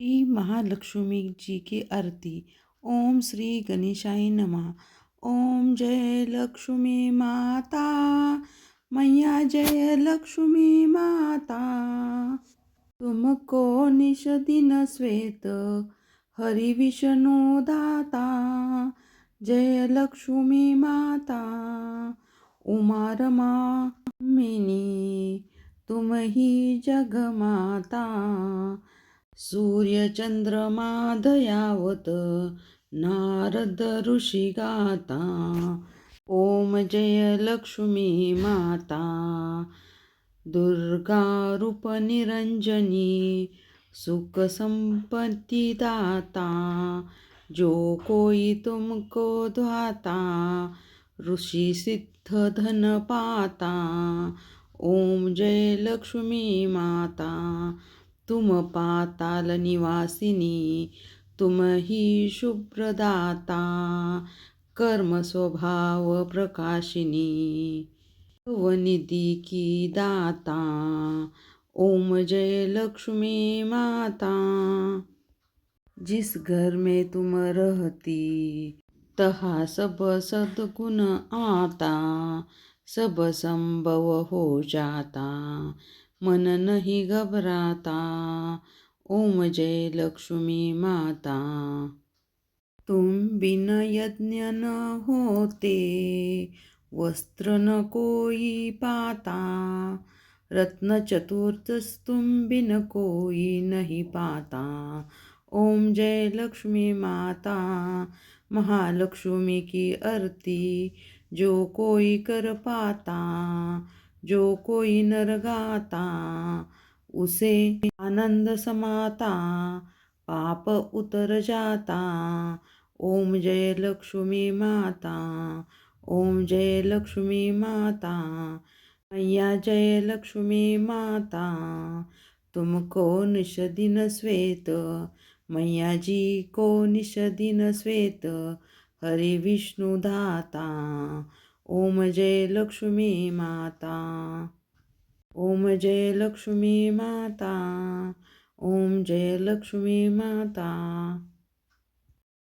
श्री महालक्ष्मी जी की आरती. ओम श्री गणेशाय नमः. ओम जय लक्ष्मी माता. मैया जय लक्ष्मी माता. तुमको निश दिन श्वेत. हरि विष्णु दाता. जय लक्ष्मी माता. उमा रमा मिनी. तुम ही जगमाता सूर्य दयावत नारद ऋषी गाता ओम जय लक्ष्मी माता दुर्गा रूप निरंजनी सुख दाता जो कोई तुमको ध्वाता ऋषि सिद्ध धन पाता ओम जय लक्ष्मी माता तुम पाताल निवासिनी तुम ही शुभ्रदाता कर्म स्वभाव प्रकाशिनी। वनिधि की दाता ओम जय लक्ष्मी माता। जिस घर में तुम रहती तहा सब सद्गुण आता सब संभव हो जाता। मन नहीं घबराता. ओम जय लक्ष्मी माता. तुम बिन यज्ञ न होते वस्त्र न कोई पाता. रत्न चतुर्थस्तुम बिन कोई नहीं पाता. ओम जय लक्ष्मी माता. महालक्ष्मी की आरती जो कोई कर पाता. जो कोई नर गाता उसे आनंद समाता पाप उतर जाता। ओम जय लक्ष्मी माता ओम जय लक्ष्मी माता मैया जय लक्ष्मी माता। तुमको निषदिन श्वेत मैया जी को निषदिन श्वेत। हरि विष्णु धाता ओम जय लक्ष्मी माता। ओम जय लक्ष्मी माता। ओम जय लक्ष्मी माता।